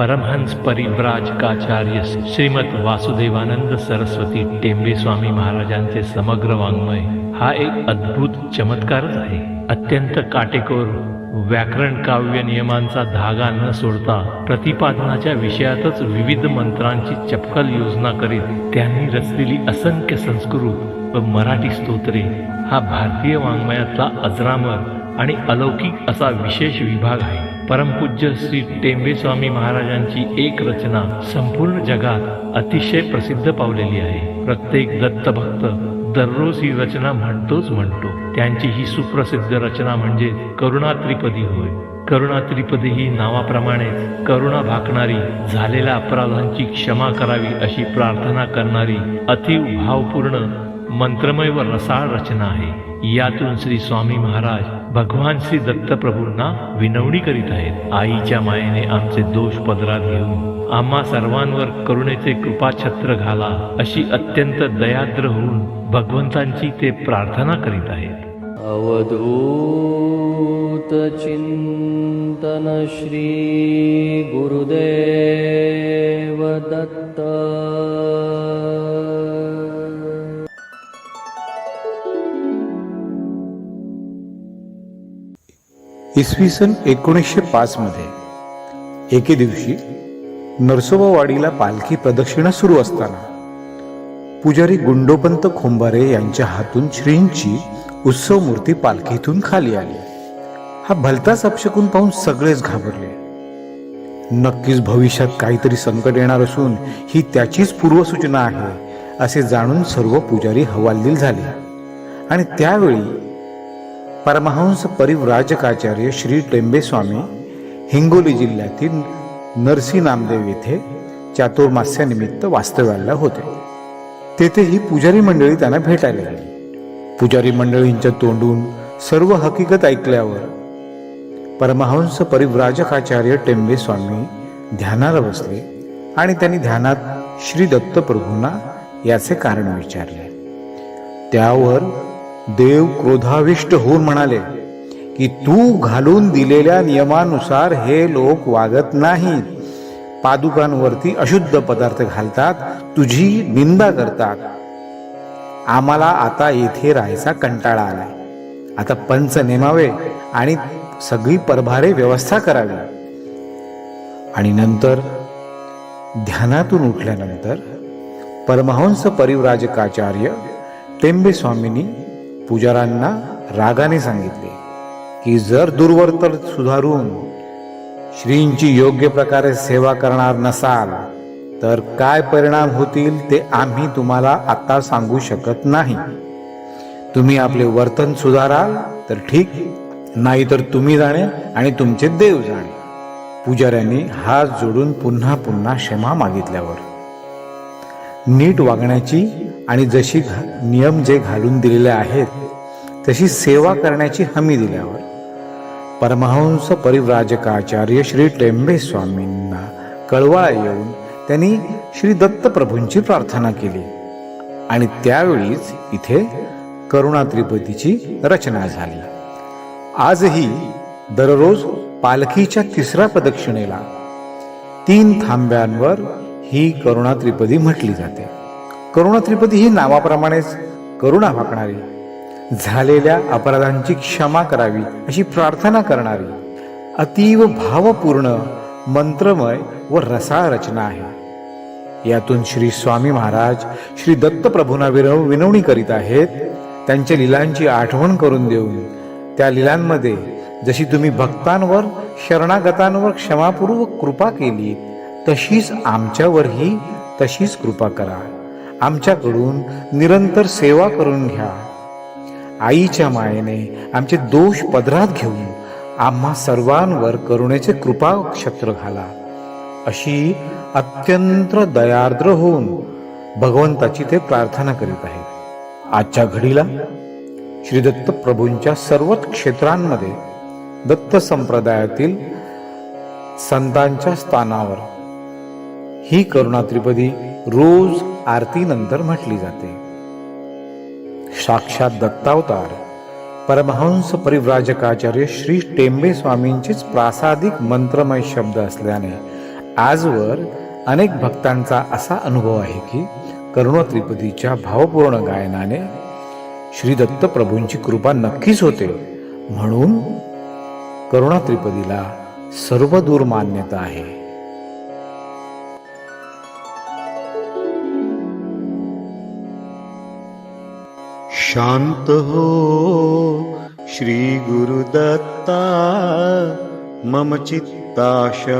परमहंस परिव्राजकाचार्य श्रीमद वासुदेवानंद सरस्वती टेंबे स्वामी महाराजांचे समग्र वाङ्मय हा एक अद्भुत चमत्कारच आहे. अत्यंत काटेकोर व्याकरण काव्य नियमांचा धागा न सोडता प्रतिपादनाच्या विषयातच विविध मंत्रांची चपकल योजना करीत त्यांनी रचलेली असंख्य संस्कृत व मराठी स्तोत्रे हा भारतीय वाङ्मयातला अजरामर आणि अलौकिक असा विशेष विभाग आहे. परमपूज्य श्री टेंबे स्वामी महाराजांची एक रचना संपूर्ण जगात अतिशय प्रसिद्ध पावलेली आहे. प्रत्येक दत्तभक्त दररोज ही रचना म्हणतोच म्हणतो. त्यांची ही सुप्रसिद्ध रचना म्हणजे करुणा त्रिपदी होय. करुणा त्रिपदी ही नावाप्रमाणे करुणा भाकणारी झालेल्या अपराधांची क्षमा करावी अशी प्रार्थना करणारी अतिव भावपूर्ण मंत्रमय व रसाळ रचना आहे. यातून श्री स्वामी महाराज भगवान श्री दत्तप्रभूंना विनवणी करीत आहेत. आईच्या मायेने आमचे दोष पदरात घेऊन आम्हा सर्वांवर करुणेचे कृपाछत्र घाला अशी अत्यंत दयाद्र होऊन भगवंतांची ते प्रार्थना करीत आहेत. अवधूतचिन्तन श्री गुरुदेव दत्त इसवी सन एकोणीसशे पाचमध्ये एके दिवशी नरसोबावाडीला पालखी प्रदक्षिणा सुरू असताना पुजारी गुंडोपंत खोंबारे यांच्या हातून श्रींची उत्सव मूर्ती पालखीतून खाली आली. हा भलताच अपशकून पाहून सगळेच घाबरले. नक्कीच भविष्यात काहीतरी संकट येणार असून ही त्याचीच पूर्वसूचना आहे असे जाणून सर्व पुजारी हवालदिल झाले. आणि त्यावेळी परमहंस परिव्राजकाचार्य श्री टेंबेस्वामी हिंगोली जिल्ह्यातील नरसी नामदेव येथे चातुर्मास्यानिमित्त वास्तव्याला होते. तेथे ही पुजारी मंडळी त्यांना भेटायला आली पुजारी मंडळींच्या तोंडून सर्व हकीकत ऐकल्यावर परमहंस परिव्राजकाचार्य टेंबेस्वामी ध्यानाला बसले आणि त्यांनी ध्यानात श्री दत्तप्रभूंना याचे कारण विचारले. त्यावर देव क्रोधाविष्ट होऊन म्हणाले की तू घालून दिलेल्या नियमानुसार हे लोक वागत नाहीत. पादुकांवरती अशुद्ध पदार्थ घालतात तुझी निंदा करतात. आम्हाला आता येथे राहायचा कंटाळा आलाय. आता पंच नेमावे आणि सगळी परभारे व्यवस्था करावी. आणि नंतर ध्यानातून उठल्यानंतर परमहंस परिव्राजकाचार्य टेंबे पुजाऱ्यांना पुजारांना रागाने सांगितले की जर दुर्वर्तन सुधारून श्रींची योग्य प्रकारे सेवा करणार नसाल तर काय परिणाम होतील ते आम्ही तुम्हाला आता सांगू शकत नाही. तुम्ही आपले वर्तन सुधाराल तर ठीक नाहीतर तुम्ही जाणे आणि तुमचे देव जाणे. पुजाऱ्यांनी हात जोडून पुन्हा पुन्हा क्षमा मागितल्यावर. नीट वागण्याची आणि जशी घा- नियम जे घालून दिलेले आहेत तशी सेवा करण्याची हमी दिल्यावर परमहंस परिव्राजकाचार्य श्री टेंबे स्वामींना कळवळा येऊन त्यांनी श्री दत्तप्रभूंची प्रार्थना केली. आणि त्यावेळीच इथे करुणा त्रिपदीची रचना झाली. आजही दररोज पालखीच्या तिसऱ्या प्रदक्षिणेला तीन थांब्यांवर ही करुणा त्रिपदी म्हटली जाते. करुणा त्रिपदी ही नावाप्रमाणेच करुणा भाकणारी झालेल्या अपराधांची क्षमा करावी अशी प्रार्थना करणारी अतीव भावपूर्ण मंत्रमय व रसाळ रचना आहे. यातून श्री स्वामी महाराज श्री दत्तप्रभूंना विनव विनवणी करीत आहेत. त्यांच्या लिलांची आठवण करून देऊन त्या लिलांमध्ये जशी तुम्ही भक्तांवर शरणागतांवर क्षमापूर्वक कृपा केली तशीच आमच्यावरही तशीच कृपा करा. आमच्याकडून निरंतर सेवा करून घ्या. आईच्या मायेने आमचे दोष पदरात घेऊन आम्हा सर्वांवर करुणेचे कृपा क्षत्र घाला. अशी अत्यंत दयार्द्र होऊन भगवंताची ते प्रार्थना करीत आहेत. आजच्या घडीला श्री दत्त प्रभूंच्या सर्वच क्षेत्रांमध्ये दत्त संप्रदायातील संतांच्या स्थानावर ही करुणा त्रिपदी रोज आरतीनंतर म्हटली जाते. साक्षात दत्तावतार. परमहंस परिव्राजकाचार्य श्री टेंबे स्वामींचेच प्रासादिक मंत्रमय शब्द असल्याने आजवर अनेक भक्तांचा असा अनुभव आहे की करुणा त्रिपदीच्या भावपूर्ण गायनाने श्री दत्तप्रभूंची कृपा नक्कीच होते. म्हणून करुणा त्रिपदीला सर्वदूर मान्यता आहे. शान्तो श्रीगुरुदत्ता मम चित्ताशमवियाता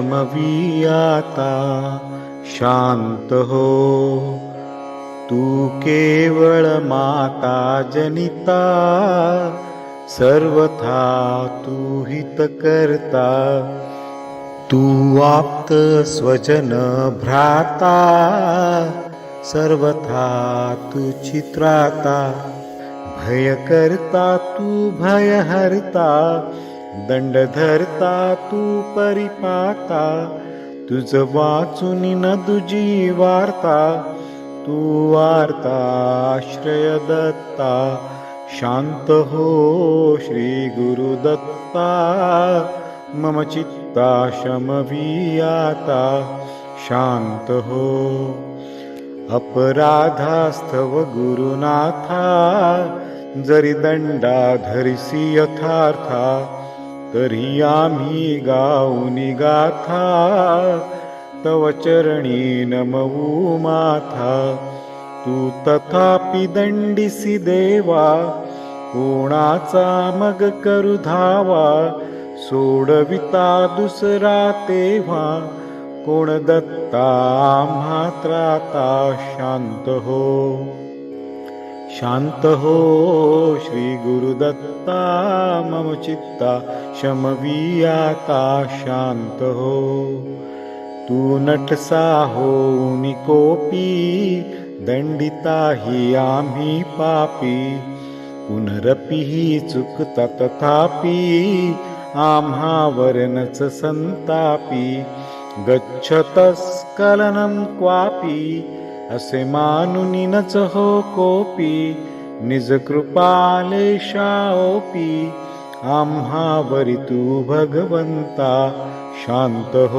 शान्तः तु केवलमाता जनिता सर्वथा तु हितकर्ता। तु आप्तस्वजनभ्राता सर्वथा तु चित्राता। भयकर्ता तु भयहर्ता दण्डधर्ता तु परिपाता तुज वाचुनि न तु जीवार्ता तु वार्ताश्रय दत्ता हो श्रीगुरुदत्ता मम चित्ता शमवीयाता शान्त हो। अपराधास्तव गुरुनाथा जरी दंडा धरिसी यथार्था तरी आम्ही गाऊनी गाथा तव चरणी नमवू माथा. तू तथापि दंडिसी देवा कोणाचा मग करू धावा? सोडविता दुसरा तेव्हा कोण दत्ता मात्राता शांत हो. शांत हो श्री गुरुदत्ता मम चित्ता शमवियाता शांत हो। तू नटसा होऊन कोपी दंडिता ही आम्ही पापी। पुनरपि ही चुकता तथापि आम्हावरनच संतापी। गच्छतस्खलनं क्वापि असे मानुनी न कोपी कोऽपि निजकृपालेशापि आं हा वरितु भगवंता शान्तः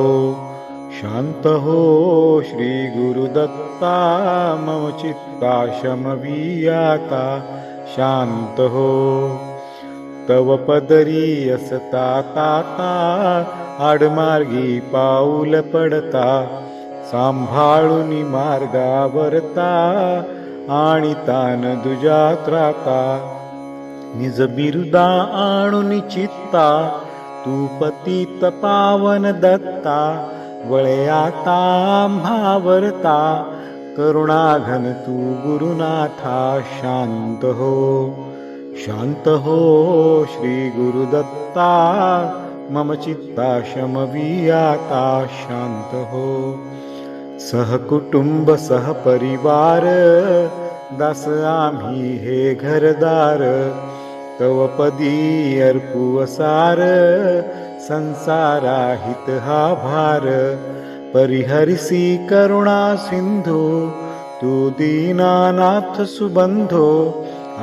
शान्तः श्रीगुरुदत्ता मम चित्ताशमीयाता हो. तव पदरी असता ताता आडमार्गी पाऊल पडता सांभाळून मार्गावरता आणि तान दुजा त्राता निज बिरुदा आणून चित्ता तू पतित पावन दत्ता वळे आता आम्हावरता करुणाघन तू गुरुनाथा शांत हो. शांत हो श्री गुरुदत्ता मम चित्ता शमवियाता शांत हो. सहकुटुंब सहपरिवार दास आम्ही हे घरदार। तव पदी अर्पू असार संसाराहित हा भार परिहरिसी करुणा सिंधू तू दीनानाथ सुबंधो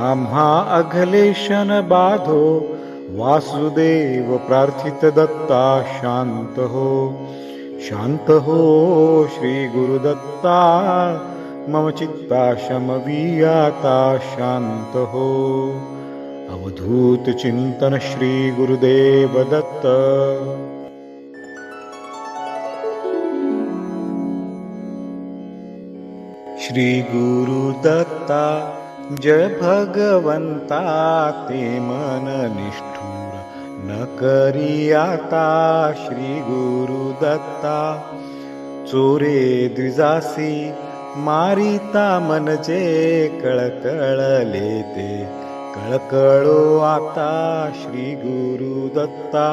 आम्हा अघलेशन बाधो। वासुदेव प्रार्थित दत्ता शांत हो शान्तः श्रीगुरुदत्ता मम चित्ता शमवियाता शान्तः अवधूतचिन्तन श्रीगुरुदेवदत्त श्रीगुरुदत्ता जय भगवन्ता ते मननिष्ठ करी आता श्री गुरुदत्ता चोरे द्विजासी मारिता मनजे कळकळले ते कळकळो आता श्री गुरुदत्ता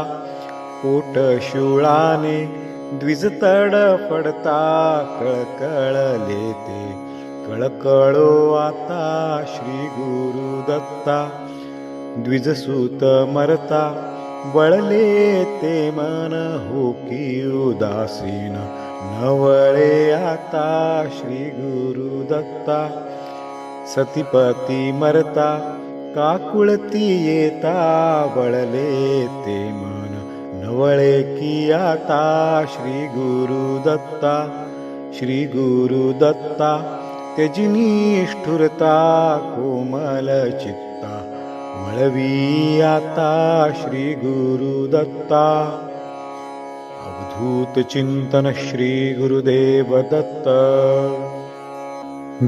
पोट शिवळाने द्विजतड पडता कळकळले ते कळकळो आता श्री गुरुदत्ता द्विजसूत मरता वळले ते मन हो की उदासीन. नवळे आता श्री गुरु दत्ता. सतीपती मरता काकुळती येता वळले ते मन. नवळे की आता श्री गुरु दत्ता. श्री गुरु दत्ता त्यजिनी निष्ठुरता कोमल चित्त. वळवी आता श्री गुरु दत्ता. अवधूत चिंतन श्री गुरुदेव दत्त.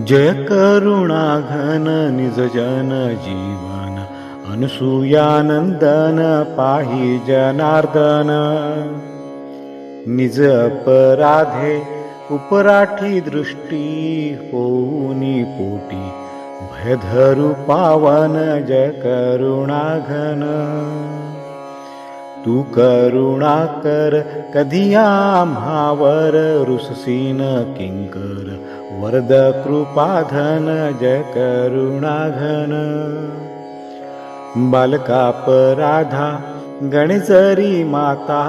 जय करुणा घन निज जन जीवन अनुसूयानंदन पाहि जनार्दन. निज अपराधे उपराठी दृष्टी होऊनी पोटी भयधरूपावन जरुणाघन तूर्णाकर कधिया महावर रुससीन किङ्कर वरद वरदकृपान जरुणाघन बालकापराधा गणेशरी माता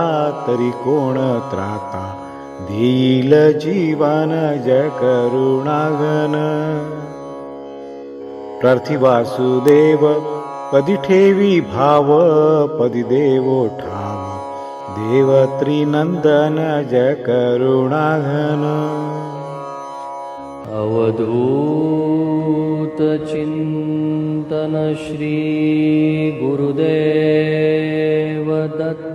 तरी कोण त्राता देईल जीवन त्रीलजीवन करुणाघन वासुदेव पदी ठेवी भाव पदी देवो ठाव देव त्रिनंदन जय करुणा घन अवधूतचिन्तन श्री गुरुदेव दत्त